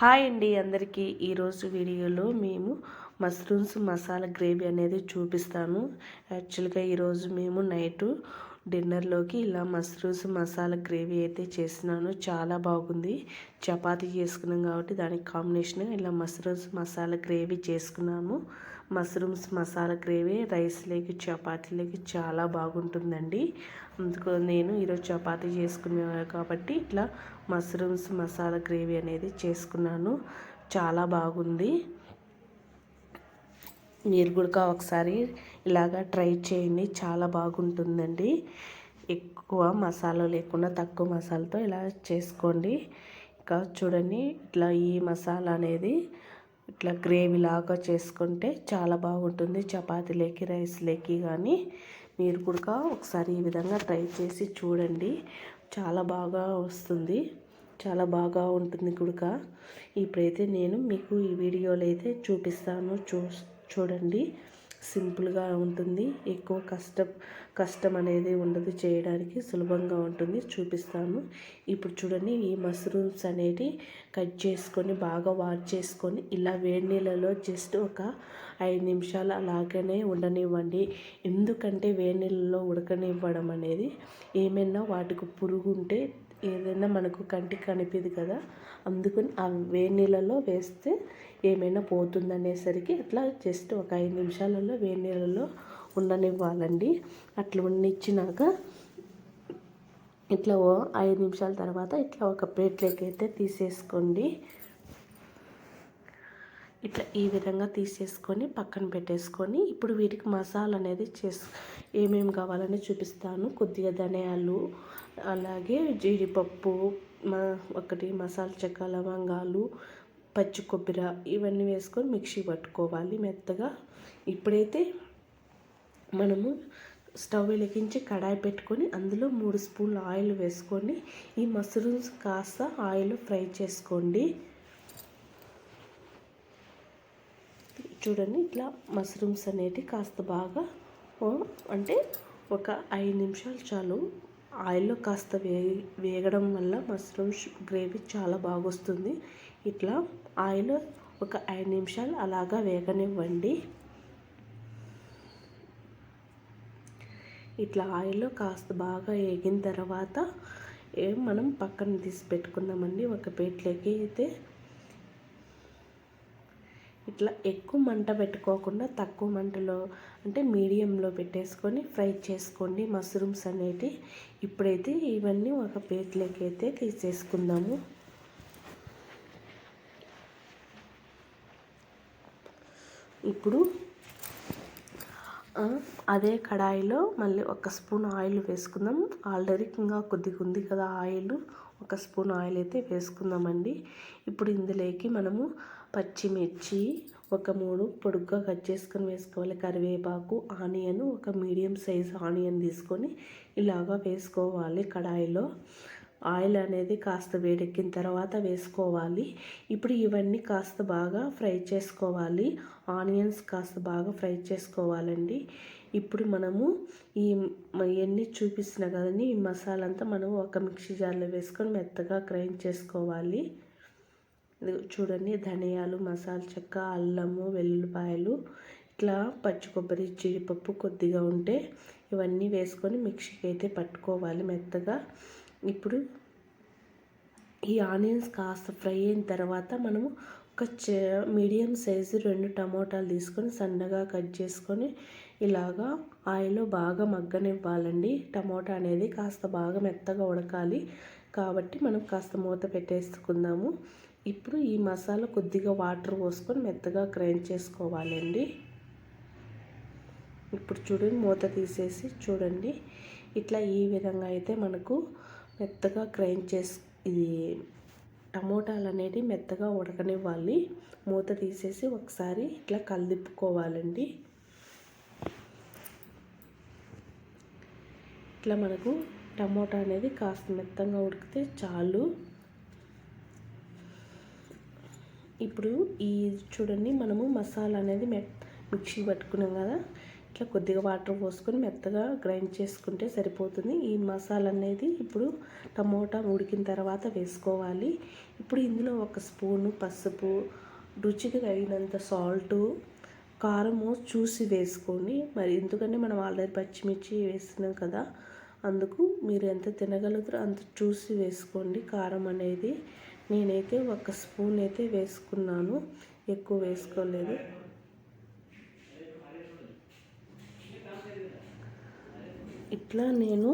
Hi అండి అందరికీ. ఈరోజు వీడియోలో మేము మష్రూమ్స్ మసాలా గ్రేవీ అనేది చూపిస్తాను. యాక్చువల్గా ఈరోజు మేము నైటు డిన్నర్లోకి ఇలా మష్రూమ్స్ మసాలా గ్రేవీ అయితే చేసినాను చాలా బాగుంది. చపాతీ చేసుకున్నాం కాబట్టి దానికి కాంబినేషన్ ఇలా మస్రూమ్స్ మసాలా గ్రేవీ చేసుకున్నాము. మష్రూమ్స్ మసాలా గ్రేవీ రైస్లోకి చపాతీలోకి చాలా బాగుంటుందండి. అందుకు నేను ఈరోజు చపాతీ చేసుకున్నాను కాబట్టి ఇట్లా మష్రూమ్స్ మసాలా గ్రేవీ అనేది చేసుకున్నాను. చాలా బాగుంది. మీరు కూడా ఒకసారి ఇలాగా ట్రై చేయండి. చాలా బాగుంటుందండి. ఎక్కువ మసాలా లేకుండా తక్కువ మసాలాతో ఇలా చేసుకోండి. ఇంకా చూడండి ఇట్లా ఈ మసాలా అనేది ఇట్లా గ్రేవీ లాగా చేసుకుంటే చాలా బాగుంటుంది. చపాతీలేకి రైస్లేకి కానీ మీరు కూడా ఒకసారి ఈ విధంగా ట్రై చేసి చూడండి. చాలా బాగా వస్తుంది. చాలా బాగా ఉంటుంది కుడక ఇప్పుడైతే నేను మీకు ఈ వీడియోలో అయితే చూపిస్తాను. చూ చూడండి. సింపుల్గా ఉంటుంది. ఎక్కువ కష్టం కష్టం అనేది ఉండదు చేయడానికి. సులభంగా ఉంటుంది. చూపిస్తాను. ఇప్పుడు చూడండి. ఈ మష్రూమ్స్ అనేవి కట్ చేసుకొని బాగా వాష్ చేసుకొని ఇలా వేడి నీళ్ళలో జస్ట్ ఒక ఐదు నిమిషాలు అలాగనే ఉండనివ్వండి. ఎందుకంటే వేడి నీళ్ళలో ఉడకనివ్వడం అనేది ఏమైనా వాటికి పురుగు ఉంటే ఏదైనా మనకు కంటికి కనిపిదు కదా అందుకని ఆ వేడి నీళ్ళలో వేస్తే ఏమైనా పోతుందనేసరికి అట్లా జస్ట్ ఒక ఐదు నిమిషాలలో వేడి నీళ్ళలో ఉండనివ్వాలండి. అట్లా ఉండిచ్చినాక ఇట్లా ఐదు నిమిషాల తర్వాత ఇట్లా ఒక ప్లేట్లోకి అయితే తీసేసుకోండి. ఇట్లా ఈ విధంగా తీసేసుకొని పక్కన పెట్టేసుకొని ఇప్పుడు వీటికి మసాలా అనేది చేసు ఏమేమి కావాలని చూపిస్తాను. కొద్దిగా ధనియాలు అలాగే జీడిపప్పు ఒకటి మసాలా చెక్క లవంగాలు పచ్చి కొబ్బరి ఇవన్నీ వేసుకొని మిక్సీ పట్టుకోవాలి మెత్తగా. ఇప్పుడైతే మనము స్టవ్ వెలిగించి కడాయి పెట్టుకొని అందులో మూడు స్పూన్లు ఆయిల్ వేసుకొని ఈ మష్రూమ్స్ కాస్త ఆయిల్ ఫ్రై చేసుకోండి. చూడండి ఇట్లా మష్రూమ్స్ అనేటివి కాస్త బాగా అంటే ఒక ఐదు నిమిషాలు చాలు ఆయిల్లో కాస్త వే వేగడం వల్ల మష్రూమ్స్ గ్రేవీ చాలా బాగొస్తుంది. ఇట్లా ఆయిల్ ఒక ఐదు నిమిషాలు అలాగా వేగనివ్వండి. ఇట్లా ఆయిల్లో కాస్త బాగా వేగిన తర్వాత ఏం మనం పక్కన తీసి పెట్టుకుందామండి. ఒక ప్లేట్లోకి అయితే ఇట్లా ఎక్కువ మంట పెట్టుకోకుండా తక్కువ మంటలో అంటే మీడియంలో పెట్టేసుకొని ఫ్రై చేసుకోండి. మష్రూమ్స్ అనేవి ఇప్పుడైతే ఇవన్నీ ఒక ప్లేట్లోకి అయితే తీసేసుకుందాము. ఇప్పుడు అదే కడాయిలో మళ్ళీ ఒక స్పూన్ ఆయిల్ వేసుకుందాం ఆల్రెడీ ఇంకా కొద్దిగా ఉంది కదా ఆయిల్. ఒక స్పూన్ ఆయిల్ అయితే వేసుకుందామండి. ఇప్పుడు ఇందులోకి మనము పచ్చిమిర్చి ఒక మూడు పొడుగ్గా కట్ చేసుకొని వేసుకోవాలి. కరివేపాకు ఆనియన్ ఒక మీడియం సైజ్ ఆనియన్ తీసుకొని ఇలాగా వేసుకోవాలి కడాయిలో. ఆయిల్ అనేది కాస్త వేడెక్కిన తర్వాత వేసుకోవాలి. ఇప్పుడు ఇవన్నీ కాస్త బాగా ఫ్రై చేసుకోవాలి. ఆనియన్స్ కాస్త బాగా ఫ్రై చేసుకోవాలండి. ఇప్పుడు మనము ఈ ఇవన్నీ చూపిస్తున్నా కదండి ఈ మసాలా అంతా మనం ఒక మిక్సీ జార్లో వేసుకొని మెత్తగా గ్రైండ్ చేసుకోవాలి. చూడండి ధనియాలు మసాలా చెక్క అల్లము వెల్లుల్లిపాయలు ఇట్లా పచ్చి కొబ్బరి జీడిపప్పు కొద్దిగా ఉంటే ఇవన్నీ వేసుకొని మిక్సీకి అయితే పట్టుకోవాలి మెత్తగా. ఇప్పుడు ఈ ఆనియన్స్ కాస్త ఫ్రై అయిన తర్వాత మనము ఒక మీడియం సైజు రెండు టమోటాలు తీసుకొని సన్నగా కట్ చేసుకొని ఇలాగా ఆయిల్లో బాగా మగ్గనివ్వాలండి. టమోటా అనేది కాస్త బాగా మెత్తగా ఉడకాలి కాబట్టి మనం కాస్త మూత పెట్టేసుకుందాము. ఇప్పుడు ఈ మసాలా కొద్దిగా వాటర్ పోసుకొని మెత్తగా గ్రైండ్ చేసుకోవాలండి. ఇప్పుడు చూడండి మూత తీసేసి చూడండి. ఇట్లా ఈ విధంగా అయితే మనకు మెత్తగా గ్రైండ్ చేసి ఇది టమోటాలు అనేవి మెత్తగా ఉడకనివ్వాలి. మూత తీసేసి ఒకసారి ఇట్లా కలిదిప్పుకోవాలండి ఇట్లా మనకు టమోటా అనేది కాస్త మెత్తంగా ఉడికితే చాలు. ఇప్పుడు ఈ చూడండి మనము మసాలా అనేది మిక్సీ పట్టుకున్నాం కదా. ఇట్లా కొద్దిగా వాటర్ పోసుకొని మెత్తగా గ్రైండ్ చేసుకుంటే సరిపోతుంది. ఈ మసాలా అనేది ఇప్పుడు టమోటా ఉడికిన తర్వాత వేసుకోవాలి. ఇప్పుడు ఇందులో ఒక స్పూను పసుపు రుచికి తగినంత సాల్టు కారము చూసి వేసుకోండి. మరి ఎందుకంటే మనం ఆల్రెడీ పచ్చిమిర్చి వేస్తున్నాం కదా అందుకు మీరు ఎంత తినగలుగుతారో అంత చూసి వేసుకోండి. కారం అనేది నేనైతే ఒక స్పూన్ అయితే వేసుకున్నాను. ఎక్కువ వేసుకోలేదు. ఇట్లా నేను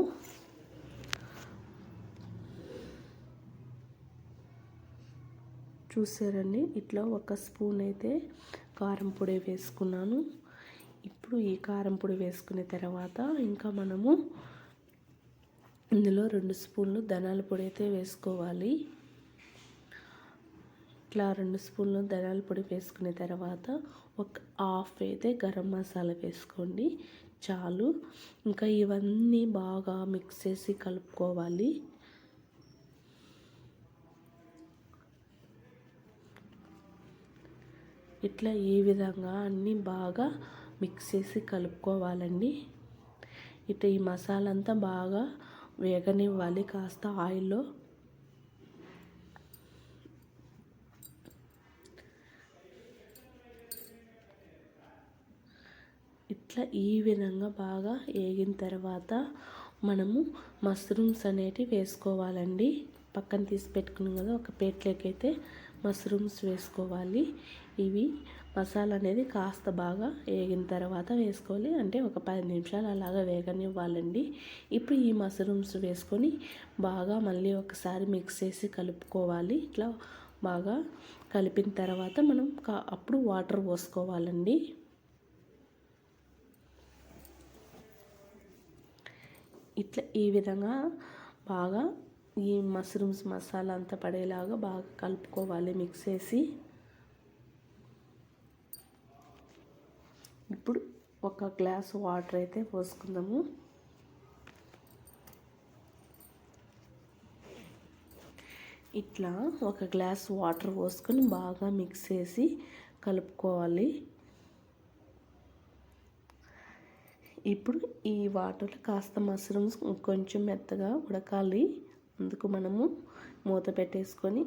చూసారండి. ఇట్లా ఒక స్పూన్ అయితే కారం పొడి వేసుకున్నాను. ఇప్పుడు ఈ కారం పొడి వేసుకున్న తర్వాత ఇంకా మనము ఇందులో రెండు స్పూన్లు ధనాల పొడి అయితే వేసుకోవాలి. ఇట్లా రెండు స్పూన్లు ధనాల పొడి వేసుకున్న తర్వాత ఒక హాఫ్ అయితే గరం మసాలా వేసుకోండి. చాలు. ఇంకా ఇవన్నీ బాగా మిక్స్ చేసి కలుపుకోవాలి. ఇట్లా ఈ విధంగా అన్నీ బాగా మిక్స్ చేసి కలుపుకోవాలండి. ఇట్లా ఈ మసాలా అంతా బాగా వేగనివ్వాలి కాస్త ఆయిల్లో. ఇట్లా ఈ విధంగా బాగా వేగిన తర్వాత మనము మష్రూమ్స్ అనేటివి వేసుకోవాలండి. పక్కన తీసి పెట్టుకున్నాం కదా ఒక ప్లేట్లోకి అయితే మష్రూమ్స్ వేసుకోవాలి. ఇవి మసాలా అనేది కాస్త బాగా వేగిన తర్వాత వేసుకోవాలి. అంటే ఒక పది నిమిషాలు అలాగా వేగనివ్వాలండి. ఇప్పుడు ఈ మష్రూమ్స్ వేసుకొని బాగా మళ్ళీ ఒకసారి మిక్స్ చేసి కలుపుకోవాలి. ఇట్లా బాగా కలిపిన తర్వాత మనం అప్పుడు వాటర్ పోసుకోవాలండి. ఇట్లా ఈ విధంగా బాగా ఈ మష్రూమ్స్ మసాలా అంతా పడేలాగా బాగా కలుపుకోవాలి మిక్స్ చేసి. ఇప్పుడు ఒక గ్లాస్ వాటర్ అయితే పోసుకుందాము. ఇట్లా ఒక గ్లాస్ వాటర్ పోసుకొని బాగా మిక్స్ చేసి కలుపుకోవాలి. ఇప్పుడు ఈ వాటర్లో కాస్త మష్రూమ్స్ కొంచెం మెత్తగా ఉడకాలి. అందుకు మనము మూత పెట్టేసుకొని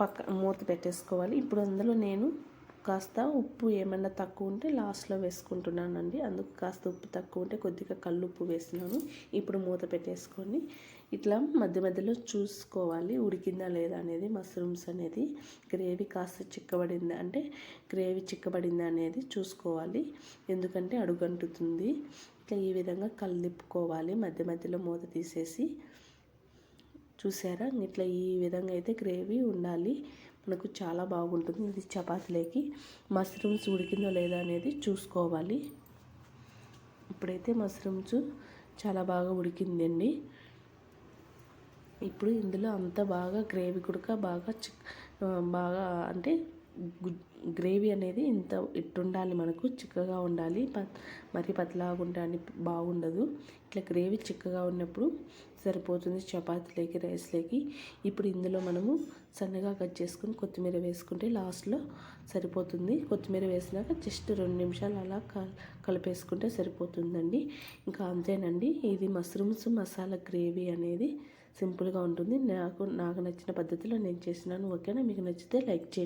పక్క మూత పెట్టేసుకోవాలి. ఇప్పుడు అందులో నేను కాస్త ఉప్పు ఏమైనా తక్కువ ఉంటే లాస్ట్లో వేసుకుంటున్నానండి. అందుకు కాస్త ఉప్పు తక్కువ ఉంటే కొద్దిగా కల్లుప్పు వేసినాను. ఇప్పుడు మూత పెట్టేసుకొని ఇట్లా మధ్య మధ్యలో చూసుకోవాలి. ఉడికిందా లేదా అనేది మష్రూమ్స్ అనేది గ్రేవీ కాస్త చిక్కబడిందా అంటే గ్రేవీ చిక్కబడిందా అనేది చూసుకోవాలి. ఎందుకంటే అడుగంటుతుంది. ఇట్లా ఈ విధంగా కలిపుకోవాలి మధ్య మధ్యలో మూత తీసేసి చూసారా? ఇట్లా ఈ విధంగా అయితే గ్రేవీ ఉండాలి. మనకు చాలా బాగుంటుంది. ఇది చపాతీలోకి మష్రూమ్స్ ఉడికిందో లేదా అనేది చూసుకోవాలి. ఇప్పుడైతే మష్రూమ్స్ చాలా బాగా ఉడికిందండి. ఇప్పుడు ఇందులో అంత బాగా గ్రేవీ కుడక బాగా బాగా అంటే గ్రేవీ అనేది ఇంత ఇట్టుండాలి మనకు చిక్కగా ఉండాలి. ప మరి పతలాగా ఉండాలి బాగుండదు. ఇట్లా గ్రేవీ చిక్కగా ఉన్నప్పుడు సరిపోతుంది చపాతీలోకి రైస్లోకి. ఇప్పుడు ఇందులో మనము సన్నగా కట్ చేసుకుని కొత్తిమీర వేసుకుంటే లాస్ట్లో సరిపోతుంది. కొత్తిమీర వేసినాక జస్ట్ రెండు నిమిషాలు అలా కలిపేసుకుంటే సరిపోతుందండి. ఇంకా అంతేనండి. ఇది మష్రూమ్స్ మసాలా గ్రేవీ అనేది సింపుల్గా ఉంటుంది. నాకు నాకు నచ్చిన పద్ధతిలో నేను చేసినాను. ఓకేనా? మీకు నచ్చితే లైక్ చేయండి.